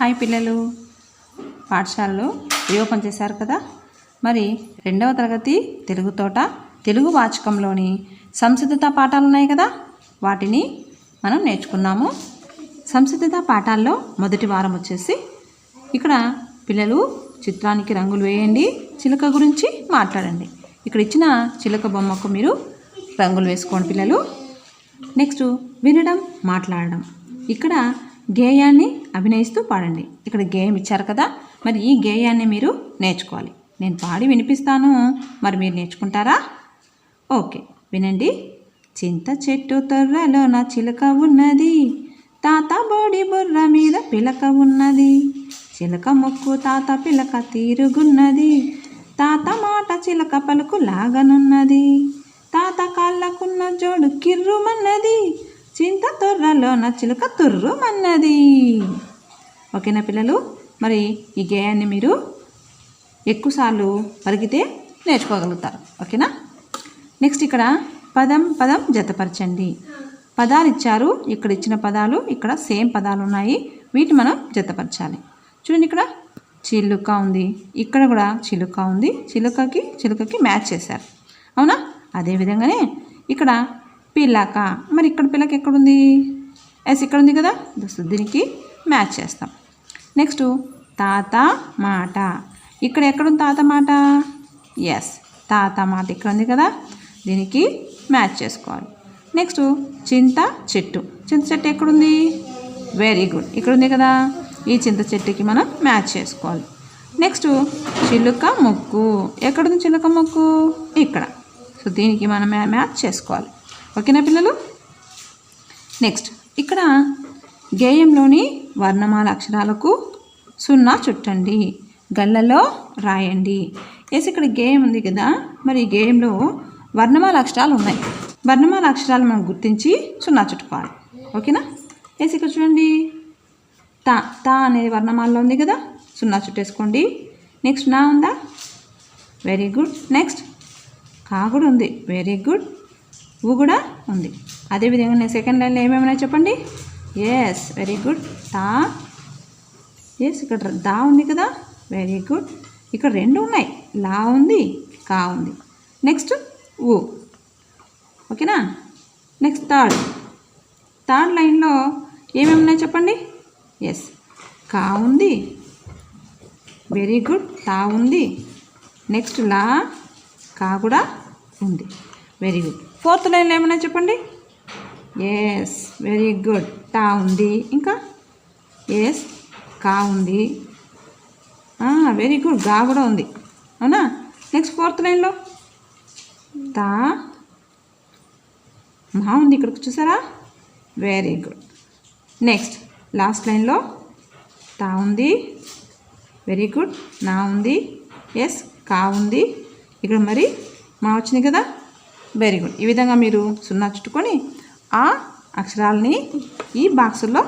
Hi పిల్లలు. పాఠశాలలో reopen చేశారు కదా? మరి రెండవ తరగతి తెలుగు తోట తెలుగు వాచకంలోని సంసిద్ధత పాఠాలు ఉన్నాయి కదా? వాటిని మనం నేర్చుకున్నాము. సంసిద్ధత పాఠాల్లో మొదటి వారం వచ్చేసి ఇక్కడ పిల్లలు చిత్రానికి రంగులు వేయండి చిలుక గురించి మాట్లాడండి. ఇక్కడ ఇచ్చిన చిలుక బొమ్మకు మీరు రంగులు వేసుకోండి పిల్లలు. నెక్స్ట్ వినడం మాట్లాడడం. ఇక్కడ గేయాన్ని అభినయిస్తూ పాడండి. ఇక్కడ గేయం ఇచ్చారు కదా మరి ఈ గేయాన్ని మీరు నేర్చుకోవాలి. నేను పాడి వినిపిస్తాను మరి మీరు నేర్చుకుంటారా? ఓకే వినండి. చింత చెట్టు తొర్రలో నా చిలక ఉన్నది తాత బోడి బుర్ర మీద పిలక ఉన్నది చిలక ముక్కు తాత పిలక తీరుగున్నది తాత మాట చిలక పలుకు లాగనున్నది తాత కాళ్ళకున్న జోడు కిర్రుమన్నది చింత తొర్రలోన చిలుక తుర్రుమన్నది. ఓకేనా పిల్లలు? మరి ఈ గేయాన్ని మీరు ఎక్కువసార్లు పలికితే నేర్చుకోగలుగుతారు. ఓకేనా? నెక్స్ట్ ఇక్కడ పదం పదం జతపరచండి. పదాలు ఇచ్చారు. ఇక్కడ ఇచ్చిన పదాలు ఇక్కడ సేమ్ పదాలు ఉన్నాయి. వీటి మనం జతపరచాలి. చూడండి ఇక్కడ చిలుక ఉంది. ఇక్కడ కూడా చిలుక ఉంది. చిలుకకి చిలుకకి మ్యాచ్ చేశారు. అవునా? అదే విధంగానే ఇక్కడ పిల్లక. మరి ఇక్కడ పిల్లక ఎక్కడుంది? ఎస్ ఇక్కడ ఉంది కదా దోస్తు దీనికి మ్యాచ్ చేస్తాం. నెక్స్ట్ తాత మాట. ఇక్కడ ఎక్కడుంది తాత మాట? ఎస్ తాత మాట ఇక్కడ ఉంది కదా? దీనికి మ్యాచ్ చేసుకోవాలి. నెక్స్ట్ చింత చెట్టు. చింత చెట్టు ఎక్కడుంది? వెరీ గుడ్ ఇక్కడ ఉంది కదా? ఈ చింత చెట్టుకి మనం మ్యాచ్ చేసుకోవాలి. నెక్స్ట్ చిలుక ముక్కు. ఎక్కడుంది చిలుక ముక్కు? ఇక్కడ. సో దీనికి మనం మ్యాచ్ చేసుకోవాలి. ఓకేనా పిల్లలు? నెక్స్ట్ ఇక్కడ గేయంలోని వర్ణమాల అక్షరాలకు సున్నా చుట్టండి గళ్ళలో రాయండి. ఎస్ ఇక్కడ గేయం ఉంది కదా మరి ఈ గేయంలో వర్ణమాల అక్షరాలు ఉన్నాయి. వర్ణమాల అక్షరాలు మనం గుర్తించి సున్నా చుట్టుకోవాలి. ఓకేనా? ఎస్ ఇక్కడ చూడండి. తా తా అనేది వర్ణమాలలో ఉంది కదా సున్నా చుట్టేసుకోండి. నెక్స్ట్ నా ఉందా? వెరీ గుడ్ నెక్స్ట్ కా కూడా ఉంది. వెరీ గుడ్ ఊ కూడా ఉంది. అదేవిధంగా నేను సెకండ్ లైన్లో ఏమేమి ఉన్నాయో చెప్పండి? ఎస్ వెరీ గుడ్ తా. ఎస్ ఇక్కడ దా ఉంది కదా? వెరీ గుడ్ ఇక్కడ రెండు ఉన్నాయి. లా ఉంది కా ఉంది. నెక్స్ట్ ఊ. ఓకేనా? Next third. థర్డ్ లైన్లో ఏమేమి ఉన్నాయి చెప్పండి? ఎస్ కా ఉంది. వెరీ గుడ్ తా ఉంది. నెక్స్ట్ లా కా కూడా ఉంది. వెరీ గుడ్ ఫోర్త్ లైన్లో ఏమైనా చెప్పండి? ఎస్ వెరీ గుడ్ టా ఉంది. ఇంకా? ఎస్ కా ఉంది. వెరీ గుడ్గా కూడా ఉంది. అవునా? నెక్స్ట్ ఫోర్త్ లైన్లో? తా? మా ఉంది ఇక్కడికి చూసారా? వెరీ గుడ్ నెక్స్ట్ లాస్ట్ లైన్లో? తా ఉంది. వెరీ గుడ్ నా ఉంది. ఎస్ కా ఉంది. ఇక్కడ మరి మా వచ్చింది కదా? వెరీ గుడ్ ఈ విధంగా మీరు సున్నా చుట్టుకొని ఆ అక్షరాలని ఈ బాక్సుల్లో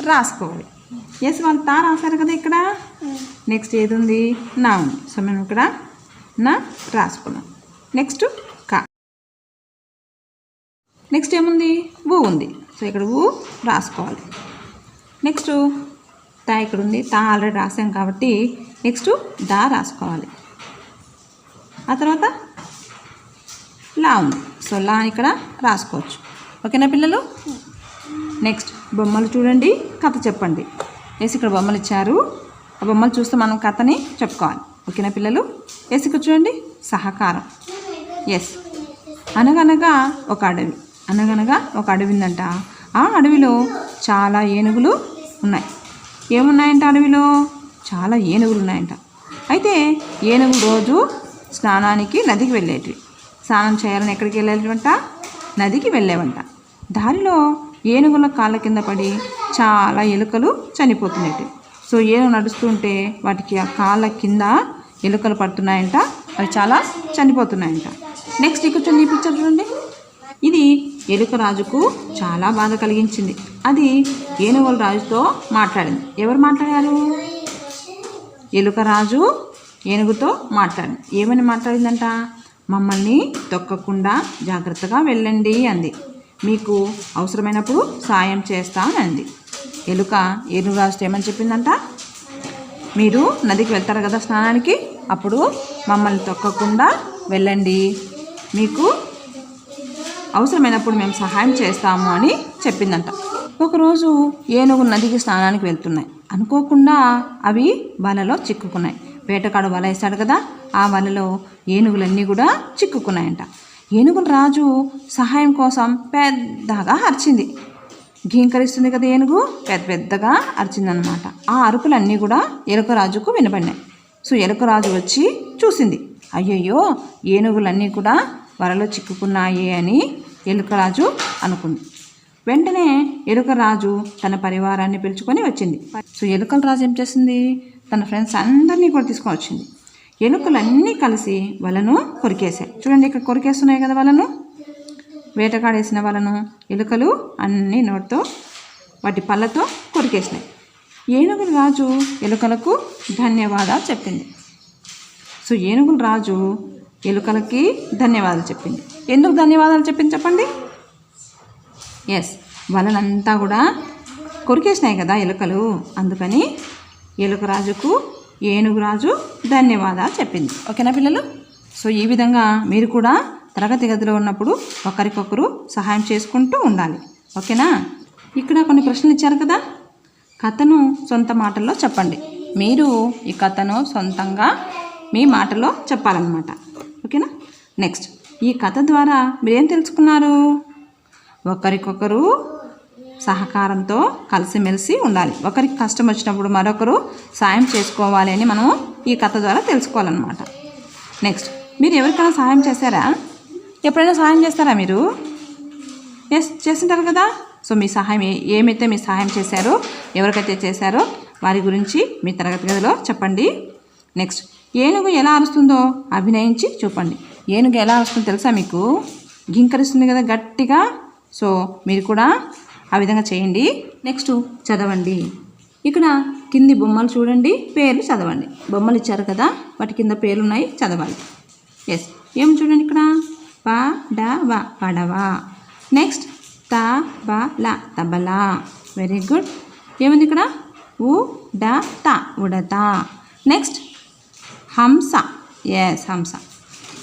రాసుకోవాలి. ఎస్ వాళ్ళు తా రాశారు కదా ఇక్కడ? నెక్స్ట్ ఏది ఉంది నా ఉంది. సో మేము ఇక్కడ నా రాసుకున్నాం. నెక్స్ట్ కా. నెక్స్ట్ ఏముంది? ఊ ఉంది. సో ఇక్కడ ఊ రాసుకోవాలి. నెక్స్ట్ తా ఇక్కడ ఉంది తా ఆల్రెడీ రాసాం కాబట్టి నెక్స్ట్ దా రాసుకోవాలి. ఆ తర్వాత లా ఉంది. సో లా ఇక్కడ రాసుకోవచ్చు. ఓకేనా పిల్లలు? నెక్స్ట్ బొమ్మలు చూడండి కథ చెప్పండి. వేసి ఇక్కడ బొమ్మలు ఇచ్చారు. ఆ బొమ్మలు చూస్తే మనం కథని చెప్పుకోవాలి. ఓకేనా పిల్లలు? వేసి ఇక్కడ చూడండి సహకారం. ఎస్ అనగనగా ఒక అడవి. అనగనగా ఒక అడవి ఉందంట. ఆ అడవిలో చాలా ఏనుగులు ఉన్నాయి. ఏమున్నాయంట అడవిలో? చాలా ఏనుగులు ఉన్నాయంట. అయితే ఏనుగు రోజు స్నానానికి నదికి వెళ్ళేటివి. స్నానం చేయాలని ఎక్కడికి వెళ్ళేవంట నదికి వెళ్ళేవంట. దారిలో ఏనుగుల కాళ్ళ కింద పడి చాలా ఎలుకలు చనిపోతున్నాయి సో ఏనుగు నడుస్తుంటే వాటికి ఆ కాళ్ళ కింద ఎలుకలు పడుతున్నాయంట. అవి చాలా చనిపోతున్నాయంట. నెక్స్ట్ ఇక్కడ ఈ పిక్చర్ చూడండి. ఇది ఎలుక రాజుకు చాలా బాధ కలిగించింది. అది ఏనుగుల రాజుతో మాట్లాడింది. ఎవరు మాట్లాడారు? ఎలుక రాజు ఏనుగుతో మాట్లాడింది. ఏమని మాట్లాడిందంట? మమ్మల్ని తొక్కకుండా జాగ్రత్తగా వెళ్ళండి అంది. మీకు అవసరమైనప్పుడు సాయం చేస్తానంది. ఎలుక ఏనుగు రాజుతో ఏమని చెప్పిందంట? మీరు నదికి వెళ్తారు కదా స్నానానికి? అప్పుడు మమ్మల్ని తొక్కకుండా వెళ్ళండి. మీకు అవసరమైనప్పుడు మేము సహాయం చేస్తాము అని చెప్పిందంట. ఒకరోజు ఏనుగు నదికి స్నానానికి వెళ్తున్నాయి. అనుకోకుండా అవి వలలో చిక్కుకున్నాయి. వేటకాడు వల వేస్తాడు కదా? ఆ వలలో ఏనుగులన్నీ కూడా చిక్కుకున్నాయంట. ఏనుగుల రాజు సహాయం కోసం పెద్దగా అరిచింది. ఘీంకరిస్తుంది కదా ఏనుగు? పెద్ద పెద్దగా అరిచిందనమాట ఆ అరుపులన్నీ కూడా ఎలుకరాజుకు వినపడినాయి సో ఎలుకరాజు వచ్చి చూసింది. అయ్యయ్యో ఏనుగులన్నీ కూడా వరలో చిక్కుకున్నాయి అని ఎలుకరాజు అనుకుంది. వెంటనే ఎలుకరాజు తన పరివారాన్ని పిలుచుకొని వచ్చింది. సో ఎలుకల రాజు ఏం చేసింది? తన ఫ్రెండ్స్ అందరినీ కూడా తీసుకొని వచ్చింది. ఎలుకలన్నీ కలిసి వలను కొరికేసాయి చూడండి ఇక్కడ కొరికేస్తున్నాయి కదా వలను? వేటగాడేసిన వలను ఎలుకలు అన్ని నోటితో వాటి పళ్ళతో కొరికేసినాయి. ఏనుగుల రాజు ఎలుకలకు ధన్యవాదాలు చెప్పింది. సో ఏనుగుల రాజు ఎలుకలకి ధన్యవాదాలు చెప్పింది. ఎందుకు ధన్యవాదాలు చెప్పింది చెప్పండి? ఎస్ వలనంతా కూడా కొరికేసినాయి కదా ఎలుకలు. అందుకని ఎలుక రాజుకు ఏనుగు రాజు ధన్యవాదాలు చెప్పింది. ఓకేనా పిల్లలు? సో ఈ విధంగా మీరు కూడా తరగతి గదిలో ఉన్నప్పుడు ఒకరికొకరు సహాయం చేసుకుంటూ ఉండాలి. ఓకేనా? ఇక్కడ కొన్ని ప్రశ్నలు ఇచ్చారు కదా? కథను సొంత మాటల్లో చెప్పండి. మీరు ఈ కథను సొంతంగా మీ మాటలో చెప్పాలన్నమాట. ఓకేనా? నెక్స్ట్ ఈ కథ ద్వారా మీరేం తెలుసుకున్నారు? ఒకరికొకరు సహకారంతో కలిసిమెలిసి ఉండాలి. ఒకరికి కష్టం వచ్చినప్పుడు మరొకరు సాయం చేసుకోవాలి అని మనం ఈ కథ ద్వారా తెలుసుకోవాలన్నమాట. నెక్స్ట్ మీరు ఎవరికైనా సహాయం చేశారా? ఎప్పుడైనా సహాయం చేస్తారా మీరు? ఎస్ చేస్తుంటారు కదా. సో మీ సహాయం ఏమైతే మీ సహాయం చేశారో ఎవరికైతే చేశారో వారి గురించి మీ తరగతి గదిలో చెప్పండి. నెక్స్ట్ ఏనుగు ఎలా అరుస్తుందో అభినయించి చూపండి. ఏనుగు ఎలా అరుస్తుందో తెలుసా మీకు? గింకరిస్తుంది కదా గట్టిగా. సో మీరు కూడా ఆ విధంగా చేయండి. నెక్స్ట్ చదవండి. ఇక్కడ కింది బొమ్మలు చూడండి పేర్లు చదవండి. బొమ్మలు ఇచ్చారు కదా వాటి కింద పేర్లు ఉన్నాయి చదవాలి. ఎస్ ఏం చూడండి ఇక్కడ? ప డ వ పడవ. నెక్స్ట్ త బ ల తబలా. వెరీ గుడ్ ఏముంది ఇక్కడ? ఉ డ త ఉడత. నెక్స్ట్ హంస. ఎస్ హంస.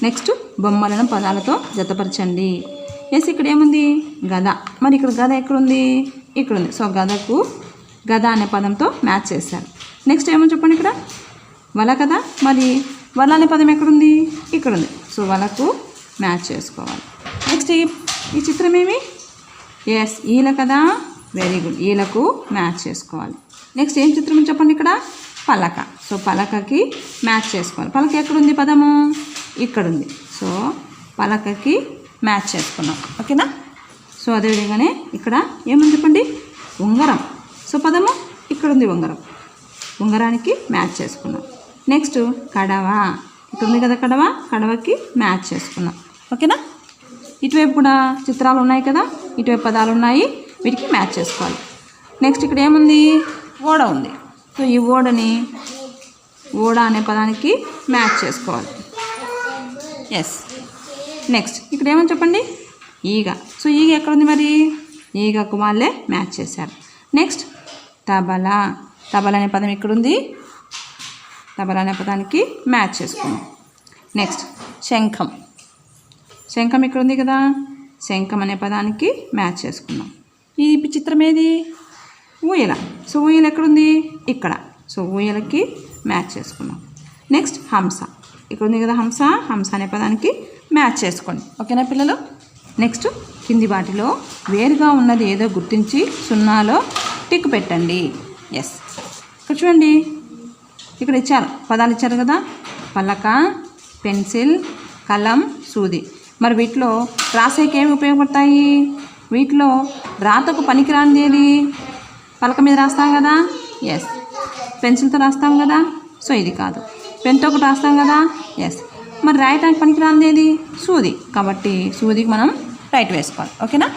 నెక్స్ట్ బొమ్మలను పదాలతో జతపరచండి. ఎస్ ఇక్కడ ఏముంది? గద. మరి ఇక్కడ గద ఎక్కడుంది? ఇక్కడ ఉంది సో గదకు గద అనే పదంతో మ్యాచ్ చేశారు. నెక్స్ట్ ఏమో చెప్పండి ఇక్కడ? వల కదా? మరి వల అనే పదం ఎక్కడుంది? ఇక్కడ ఉంది సో వలకు మ్యాచ్ చేసుకోవాలి. నెక్స్ట్ ఈ చిత్రం ఏమి? ఎస్ ఈల కదా? వెరీ గుడ్ ఈలకు మ్యాచ్ చేసుకోవాలి. నెక్స్ట్ ఏం చిత్రం చెప్పండి ఇక్కడ? పలక. సో పలకకి మ్యాచ్ చేసుకోవాలి. పలక ఎక్కడుంది పదము? ఇక్కడ ఉంది సో పలకకి మ్యాచ్ చేసుకున్నాం. ఓకేనా? సో అదేవిధంగానే ఇక్కడ ఏముంది చెప్పండి ఉంగరం. సో పదము ఇక్కడ ఉంది ఉంగరం. ఉంగరానికి మ్యాచ్ చేసుకున్నాం. నెక్స్ట్ కడవ. ఇక్కడ ఉంది కదా కడవ? కడవకి మ్యాచ్ చేసుకున్నాం. ఓకేనా? ఇటువైపు కూడా చిత్రాలు ఉన్నాయి కదా? ఇటువైపు పదాలు ఉన్నాయి. వీటికి మ్యాచ్ చేసుకోవాలి. నెక్స్ట్ ఇక్కడ ఏముంది? ఓడ ఉంది. సో ఈ ఓడని ఓడ అనే పదానికి మ్యాచ్ చేసుకోవాలి. ఎస్ నెక్స్ట్ ఇక్కడ ఏమని చెప్పండి? ఈగ. సో ఈగ ఎక్కడ ఉంది మరి? ఈగకు వాళ్ళే మ్యాచ్ చేశారు. నెక్స్ట్ తబలా. తబలా అనే పదం ఇక్కడ ఉంది తబలా అనే పదానికి మ్యాచ్ చేసుకున్నాం నెక్స్ట్ శంఖం. శంఖం ఇక్కడ ఉంది కదా? శంఖం అనే పదానికి మ్యాచ్ చేసుకున్నాం ఈ చిత్రం ఏది? ఊయల. సో ఊయల ఎక్కడుంది? ఇక్కడ. సో ఊయలకి మ్యాచ్ చేసుకున్నాం నెక్స్ట్ హంస. ఇక్కడ ఉంది కదా హంస? హంస అనే పదానికి మ్యాచ్ చేసుకోండి. ఓకేనా పిల్లలు? నెక్స్ట్ కింది వాటిలో వేరుగా ఉన్నది ఏదో గుర్తించి సున్నాలో టిక్ పెట్టండి. ఎస్ ఇక్కడ చూడండి. ఇక్కడ ఇచ్చారు. పదాలు ఇచ్చారు కదా? పలక పెన్సిల్ కలం సూది. మరి వీటిలో రాసేకి ఏమి ఉపయోగపడతాయి? వీటిలో రాతకు పనికిరానిది ఏది? పలక మీద రాస్తాం కదా? ఎస్ పెన్సిల్తో రాస్తాం కదా? సో ఇది కాదు. పెన్తో ఒకటి రాస్తాం కదా? ఎస్ మరి రాయటానికి పనికిరాంది ఏది? సూది. కాబట్టి సూదికి మనం రైట్ వేసుకోవాలి. ఓకేనా?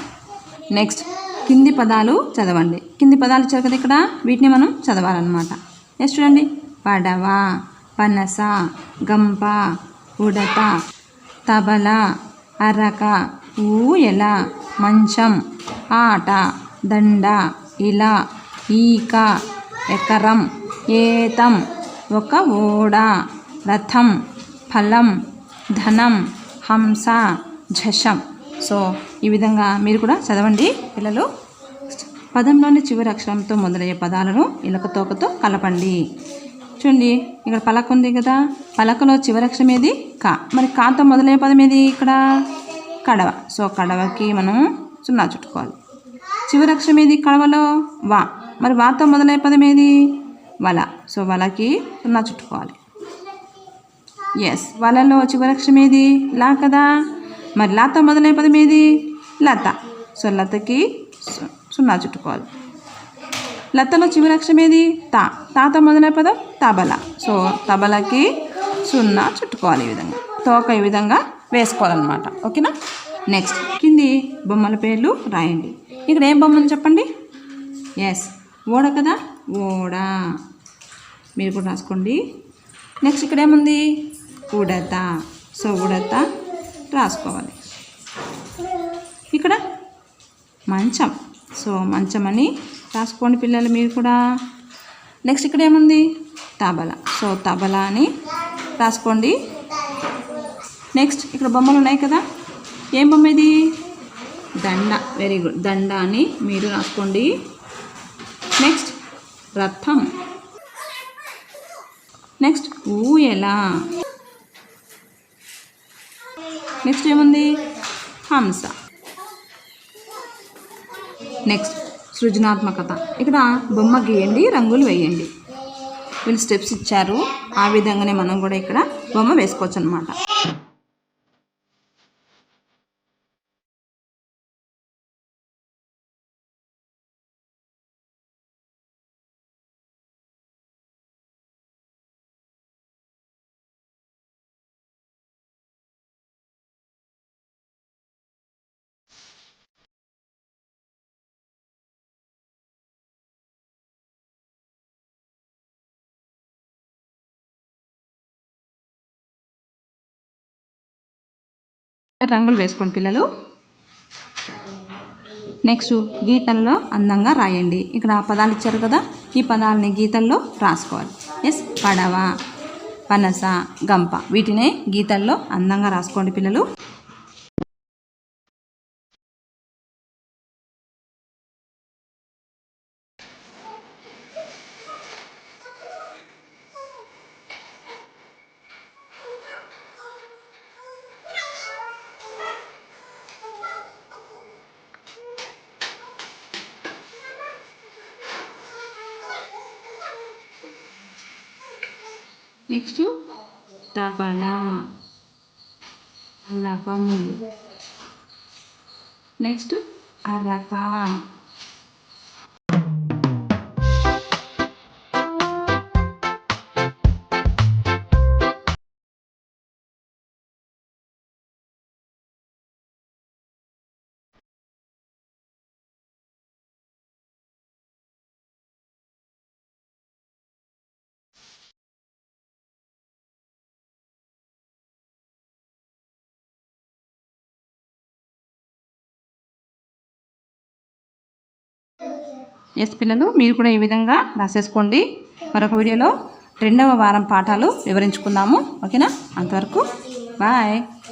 నెక్స్ట్ కింది పదాలు చదవండి. కింది పదాలు ఇచ్చారు కదా ఇక్కడ? వీటిని మనం చదవాలన్నమాట. నెక్స్ట్ చూడండి. పడవ పనస గంప ఉడత తబల అరక ఊయల మంచం ఆట దండ ఇలా ఈక ఎకరం ఏతం ఒక ఓడ రథం ఫలం ధనం హంస ఝషం సో ఈ విధంగా మీరు కూడా చదవండి పిల్లలు. పదంలోని చివరి అక్షరంతో మొదలయ్యే పదాలను ఇలక తోకతో కలపండి. చూడండి ఇక్కడ పలక ఉంది కదా. పలకలో చివరి అక్షరం ఏది? కా. మరి కాతో మొదలయ్యే పదం ఏది ఇక్కడ? కడవ. సో కడవకి మనం సున్నా చుట్టుకోవాలి. చివరి అక్షరం ఏది కడవలో? వా. మరి వాతో మొదలయ్యే పదం ఏది? వల. సో వలకి సున్నా చుట్టుకోవాలి. ఎస్ వాళ్ళలో చివరి ఏది? లా కదా? మరి లాతో మొదలై పదం ఏది? లత. సో లతకి సున్నా చుట్టుకోవాలి. లతలో చివరి ఏది? తా. తాత మొదలై పదం తబల. సో తబలకి సున్నా చుట్టుకోవాలి ఈ విధంగా. తోక ఈ విధంగా వేసుకోవాలన్నమాట. ఓకేనా? నెక్స్ట్ కింది బొమ్మల పేర్లు రాయండి. ఇక్కడ ఏం బొమ్మని చెప్పండి? ఎస్ ఓడ కదా? ఓడ. మీరు కూడా రాసుకోండి. నెక్స్ట్ ఇక్కడ ఏముంది? ఉడత సో ఉడత రాసుకోవాలి. ఇక్కడ మంచం. సో మంచం అని రాసుకోండి పిల్లలు మీరు కూడా. నెక్స్ట్ ఇక్కడ ఏముంది? తబల. సో తబల అని రాసుకోండి. నెక్స్ట్ ఇక్కడ బొమ్మలు ఉన్నాయి కదా? ఏం బొమ్మ ఇది? దండ. వెరీ గుడ్ దండ అని మీరు రాసుకోండి. నెక్స్ట్ రథం. నెక్స్ట్ ఊయల. నెక్స్ట్ ఏముంది? హంస. నెక్స్ట్ సృజనాత్మకత. ఇక్కడ బొమ్మ గీయండి రంగులు వేయండి. వీళ్ళు స్టెప్స్ ఇచ్చారు. ఆ విధంగానే మనం కూడా ఇక్కడ బొమ్మ వేసుకోవచ్చు అనమాట రంగులు వేసుకోండి పిల్లలు. నెక్స్ట్ గీతల్లో అందంగా రాయండి. ఇక్కడ పదాలు ఇచ్చారు కదా ఈ పదాలని గీతల్లో రాసుకోవాలి. ఎస్ పడవ పనస గంప వీటినే గీతల్లో అందంగా రాసుకోండి పిల్లలు. నెక్స్ట్ తబల లవము. నెక్స్ట్ అరక. ఎస్ పిల్లలు మీరు కూడా ఈ విధంగా రాసేసుకోండి. మరొక వీడియోలో రెండవ వారం పాఠాలు వివరించుకుందాము. ఓకేనా? అంతవరకు బాయ్